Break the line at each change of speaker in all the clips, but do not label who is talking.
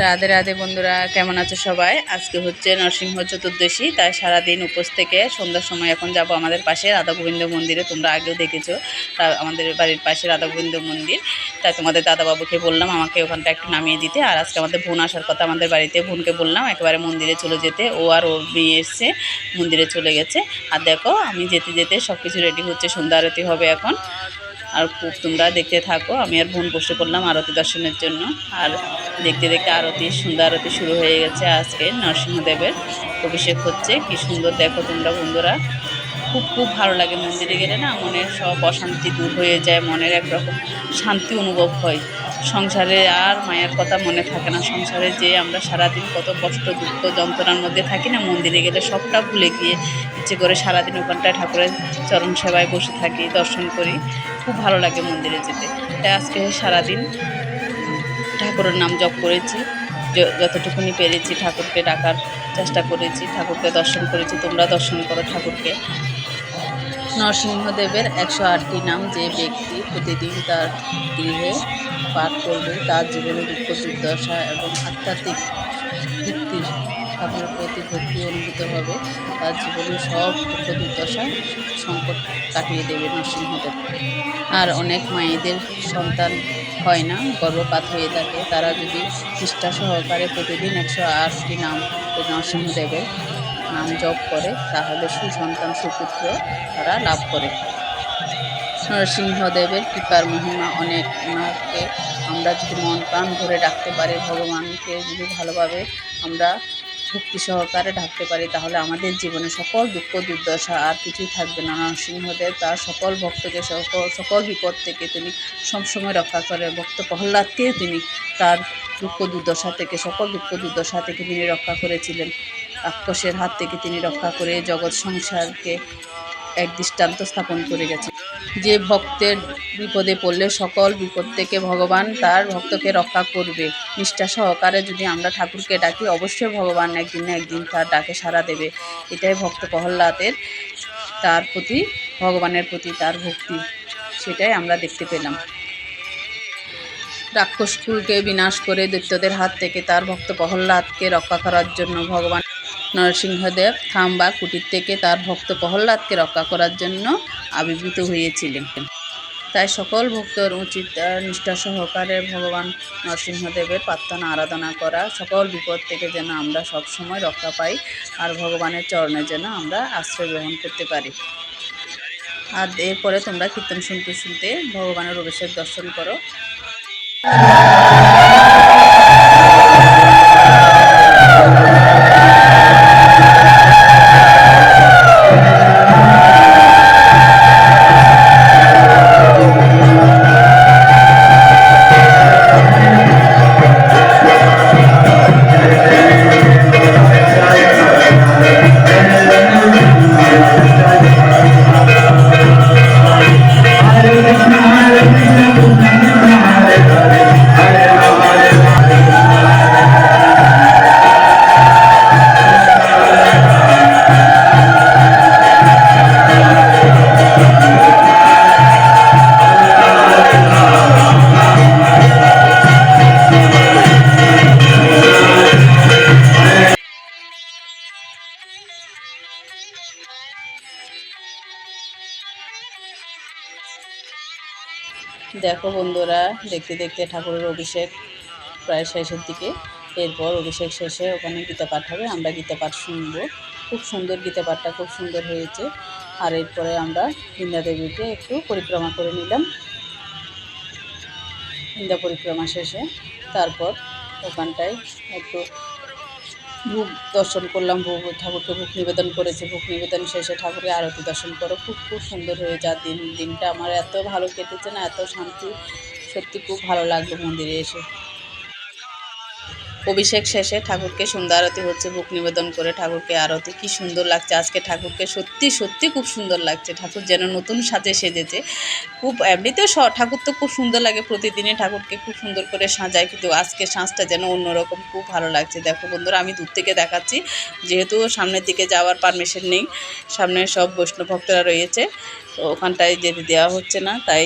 রাধে রাধে বন্ধুরা, কেমন আছো সবাই? আজকে হচ্ছে নরসিংহ চতুর্দশী, তাই সারাদিন উপোস থেকে সন্ধ্যার সময় এখন যাব আমাদের পাশে রাধা গোবিন্দ মন্দিরে। তোমরা আগেও দেখেছ, তা আমাদের বাড়ির পাশে রাধা গোবিন্দ মন্দির। তাই তোমাদের দাদাবাবুকে বললাম আমাকে ওখানটা একটু নামিয়ে দিতে। আর আজকে আমাদের বোন আসার কথা আমাদের বাড়িতে বোনকে বললাম, একেবারে মন্দিরে চলে যেতে। ও আর ওর মেয়ে এসছে, মন্দিরে চলে গেছে। আর দেখো, আমি যেতে যেতে সব কিছু রেডি হচ্ছে, সন্ধ্যা আরতি হবে এখন। আর তোমরা দেখতে থাকো। আমি আর বোন বসে পড়লাম আরতি দর্শনের জন্য। আর দেখতে দেখতে আরতি সুন্দর আরতি শুরু হয়ে গেছে আজকে নরসিংহদেবের অভিষেক হচ্ছে। কি সুন্দর দেখো তোমরা বন্ধুরা। খুব খুব ভালো লাগে মন্দিরে গেলে না মনের সব অশান্তি দূর হয়ে যায়, মনের একরকম শান্তি অনুভব হয়। সংসারে আর মায়ের কথা মনে থাকে না। সংসারে যে আমরা সারাদিন কত কষ্ট, দুঃখ, যন্ত্রণার মধ্যে থাকি না, মন্দিরে গেলে সবটা ভুলে গিয়ে ইচ্ছে করে সারাদিন ওখানটায় ঠাকুরের চরণ সেবায় বসে থাকি, দর্শন করি। খুব ভালো লাগে মন্দিরে যেতে। তাই আজকে সারাদিন ঠাকুরের নাম জপ করেছি। যতটুকুনি পেরেছি ঠাকুরকে ডাকার চেষ্টা করেছি, ঠাকুরকে দর্শন করেছি। তোমরা দর্শন করো ঠাকুরকে। নরসিংহদেবের একশো আটটি নাম যে ব্যক্তি প্রতিদিন তার গৃহে পাঠ করবে, তার জীবনে দুঃখ, দুর্দশা এবং আধ্যাত্মিক ভিত্তি ঠাকুরের প্রতি ভক্তি অনুভূত হবে। তার জীবনে সব দুঃখ, দুর্দশা সংকট কাটিয়ে দেবে নরসিংহদেব। আর অনেক মায়েদের সন্তান হয় না, গর্ভপাত হয়ে থাকে। তারা যদি নিষ্ঠা সহকারে প্রতিদিন একশো আটটি নাম নরসিংহদেবের নাম জপ করে, তাহলে সুসন্তান সুপুত্র তারা লাভ করে। নরসিংহদেবের কৃপার মহিমা অনেক। ওনাকে আমরা যদি মন প্রাণ ধরে ডাকতে পারি, ভগবানকে যদি ভালোভাবে আমরা ভক্তি সহকারে ডাকতে পারি, তাহলে আমাদের জীবনে সকল দুঃখ, দুর্দশা আর কিছুই থাকবে না। নরসিংহদেব তার সকল ভক্তকে, সকল সকল বিপদ থেকে তিনি সবসময় রক্ষা করে। ভক্ত প্রহ্লাদকে তিনি তার দুঃখ, দুর্দশা থেকে, সকল দুঃখ, দুর্দশা থেকে তিনি রক্ষা করেছিলেন। রাক্ষসের হাত থেকে তিনি রক্ষা করে জগৎ সংসারকে এক দৃষ্টান্ত স্থাপন করে গেছে। যে ভক্তের বিপদে পড়লে সকল বিপদ থেকে ভগবান তার ভক্তকে রক্ষা করবে। নিষ্ঠা সহকারে যদি আমরা ঠাকুরকে ডাকি, অবশ্যই ভগবান একদিন না একদিন তার ডাকে সাড়া দেবে। এটাই ভক্ত প্রহ্লাদের তার প্রতি, ভগবানের প্রতি তার ভক্তি। সেটাই আমরা দেখতে পেলাম। রাক্ষসকুলকে বিনাশ করে দৈত্যদের হাত থেকে তার ভক্ত প্রহ্লাদকে রক্ষা করার জন্য ভগবান নরসিংহদেব থাম্বা কুটির থেকে তার ভক্ত প্রহ্লাদকে রক্ষা করার জন্য আবির্ভূত হয়েছিলেন। তাই সকল ভক্তর উচিত নিষ্ঠা সহকারে ভগবান নরসিংহদেবের প্রার্থনা, আরাধনা করা, সকল বিপদ থেকে যেন আমরা সব সময় রক্ষা পাই আর ভগবানের চরণে যেন আমরা আশ্রয় গ্রহণ করতে পারি। আর এরপরে তোমরা কীর্তন শুনতে শুনতে ভগবানের অভিষেক দর্শন করো। দেখো বন্ধুরা, দেখতে দেখতে ঠাকুরের অভিষেক প্রায় শেষের দিকে। এরপর অভিষেক শেষে ওখানে গীতা পাঠ হবে, আমরা গীতা পাঠ শুনব। খুব সুন্দর গীতা পাঠটা খুব সুন্দর হয়েছে। আর এরপরে আমরা দেবীকে একটু পরিক্রমা করে নিলাম। বৃন্দা পরিক্রমা শেষে, তারপর ওখানটায় একটু ভোগ দর্শন করলাম, ভোগ ঠাকুরকে ভোগ নিবেদন করেছে, ভোগ নিবেদন শেষে ঠাকুরকে আরতি দর্শন করো। খুব খুব সুন্দর হয়ে যা দিন, দিনটা। আমার এত ভালো কেটেছে না, এত শান্তি। সত্যি খুব ভালো লাগল মন্দিরে এসে। অভিষেক শেষে ঠাকুরকে সুন্দর আরতি হচ্ছে বুক নিবেদন করে ঠাকুরকে আরতি। কি সুন্দর লাগছে আজকে ঠাকুরকে, সত্যি সত্যি খুব সুন্দর লাগছে। ঠাকুর যেন নতুন সাজে সেজেছে। খুব এমনিতেও ঠাকুর তো খুব সুন্দর লাগে প্রতিদিনই ঠাকুরকে খুব সুন্দর করে সাজায়, কিন্তু আজকে সাজটা যেন অন্যরকম খুব ভালো লাগছে। দেখো বন্ধুরা, আমি দূর থেকে দেখাচ্ছি, যেহেতু সামনের দিকে যাওয়ার পারমিশন নেই, সামনে সব বৈষ্ণব ভক্তরা রয়েছে, তো ওখানটায় যেতে দেওয়া হচ্ছে না, তাই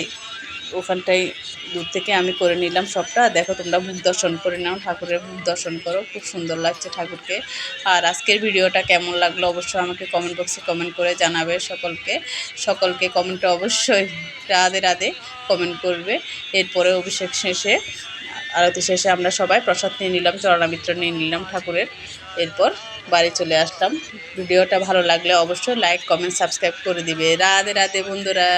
ওখানটায় দূর থেকে আমি করে নিলাম সবটা। দেখো তোমরা মুখ দর্শন করে নাও, ঠাকুরের মুখ দর্শন করো, খুব সুন্দর লাগছে ঠাকুরকে। আর আজকের ভিডিওটা কেমন লাগল অবশ্যই আমাকে কমেন্ট বক্সে কমেন্ট করে জানাবে সকলকে। সকলকে কমেন্টে অবশ্যই রাধে রাধে কমেন্ট করবে। এরপরে অভিষেক শেষে, আরতি শেষে আমরা সবাই প্রসাদ নিয়ে নিলাম, চরণামিত্র নিয়ে নিলাম ঠাকুরের। এরপর বাড়ি চলে আসলাম। ভিডিওটা ভালো লাগলে অবশ্যই লাইক কমেন্ট সাবস্ক্রাইব করে দিবে। রাধে রাধে বন্ধুরা।